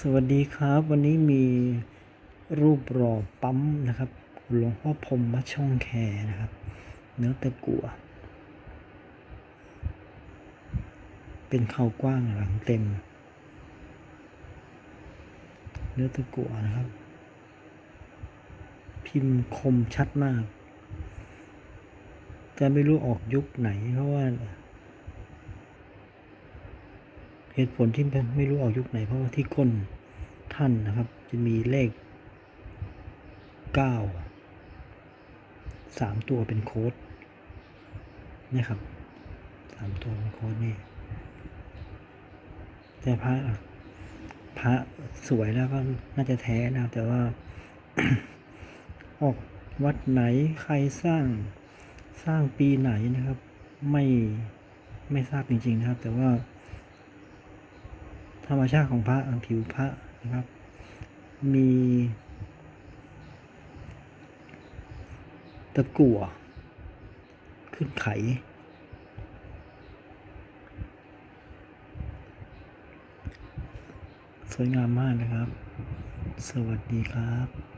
สวัสดีครับ วันนี้มีรูปหล่อปั๊มนะครับหลวงพ่อพรมวัดช่องแคนะครับ เนื้อตะกั่วเป็นเขากว้างหลังเต็ม เนื้อตะกั่วนะครับ พิมพ์คมชัดมากแต่ไม่รู้ออกยุคไหนเพราะว่า เหตุผลที่ไม่รู้ออกยุคไหน เพราะว่าที่ก้นท่านนะครับ จะมีเลขเก้าสามตัวเป็นโค้ดนี่ครับสามตัวเป็นโค้ดนี่แต่พระพระสวยแล้วก็น่าจะแท้นะแต่ว่า ออกวัดไหนใครสร้างสร้างปีไหนนะครับ ไม่ไม่ทราบจริงๆนะครับ แต่ว่า ธรรมชาติของพระผิวพระนะครับ มีตะกั่วขึ้นไข สวยงามมากนะครับ สวัสดีครับ